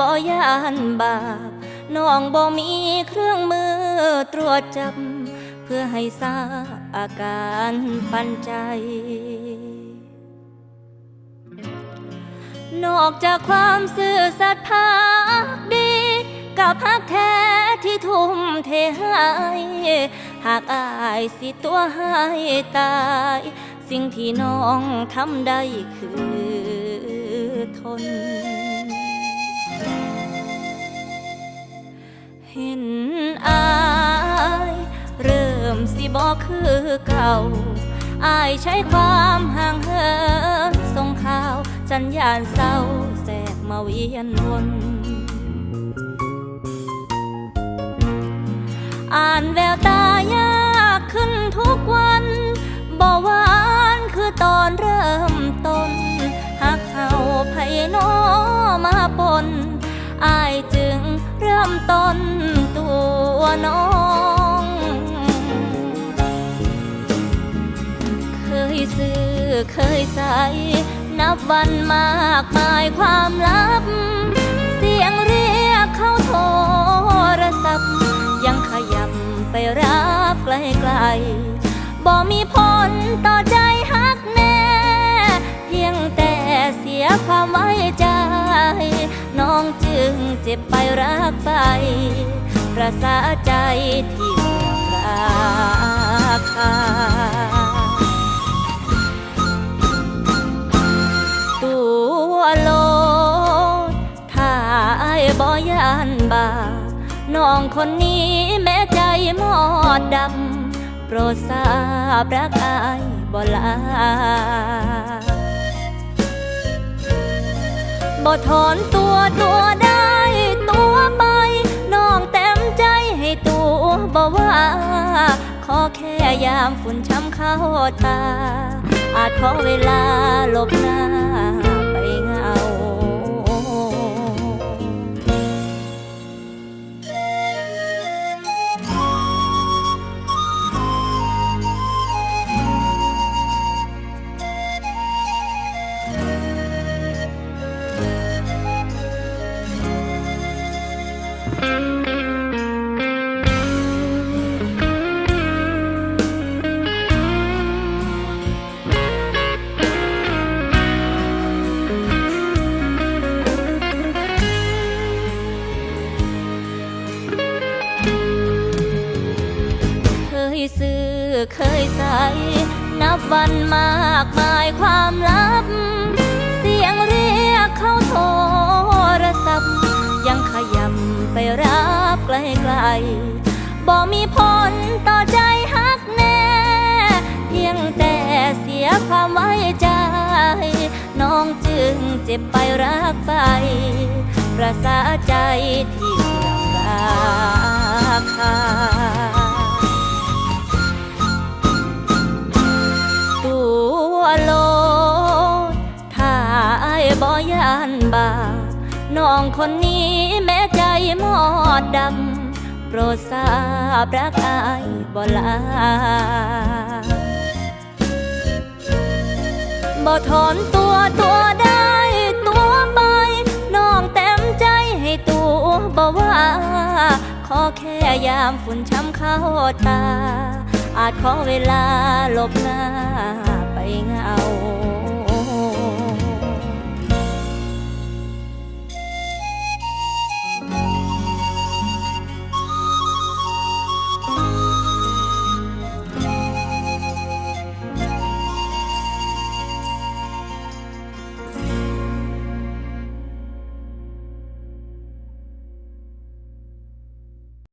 บ่ยานบาปน้องบ่มีเครื่องมือตรวจจับ เพื่อให้ทราบอาการปันใจ นอกจากความซื่อสัตย์ภาคดี กับฮักแท้ที่ทุ่มเทให้หากอายสิตัวให้ตาย สิ่งที่น้องทำได้คือทน เห็นอาย เริ่มสิบอกคือเก่า อายใช้ความห่างเหินส่งข่าวสัญญาณเศร้าแทรกมาเวียนวนอ่านแววตายากขึ้นทุกวันบอกหวานคือตอนเริ่มต้นหักเอาไผโนอมาปนอายจึงเริ่มต้น น้อง เคยซื้อเคยใส่นับวันมากมายความลับ เสียงเรียกเข้าโทรศัพท์ ยังขยับไปรับไกลๆบ่มีผลต่อใจฮักแน่ เพียงแต่เสียความไว้ใจ น้องจึงเจ็บไปรักไป ประสาใจที่ราคาตัวโลดถ้าอายบ่ยานบาน้องคนนี้แม้ใจมอดดำ โปรดทราบรักอายบ่ลาบ่ถอนตัวตัวได้ ยามฝุ่นช้ำเข้าตา อาจขอเวลาหลบหน้าไปเงาเซื้อเคยใส่นับวันมากมายความลับ เสียงเรียกเข้าโทรศัพท์ ยังขยับไปรับไกลๆบ่มีผลต่อใจฮักแน่ เพียงแต่เสียความไว้ใจ น้องจึงเจ็บไปรักไป ประสาใจที่ราคา บ่ยานบาน้องคนนี้แม้ใจมอดดำ โปรดทราบรักอายบ่ลาบ่ถอนตัวตัวได้ตัวไป น้องเต็มใจให้ตัวบ่ว่า ขอแค่ยามฝุ่นช้ำเข้าตา อาจขอเวลาหลบหน้า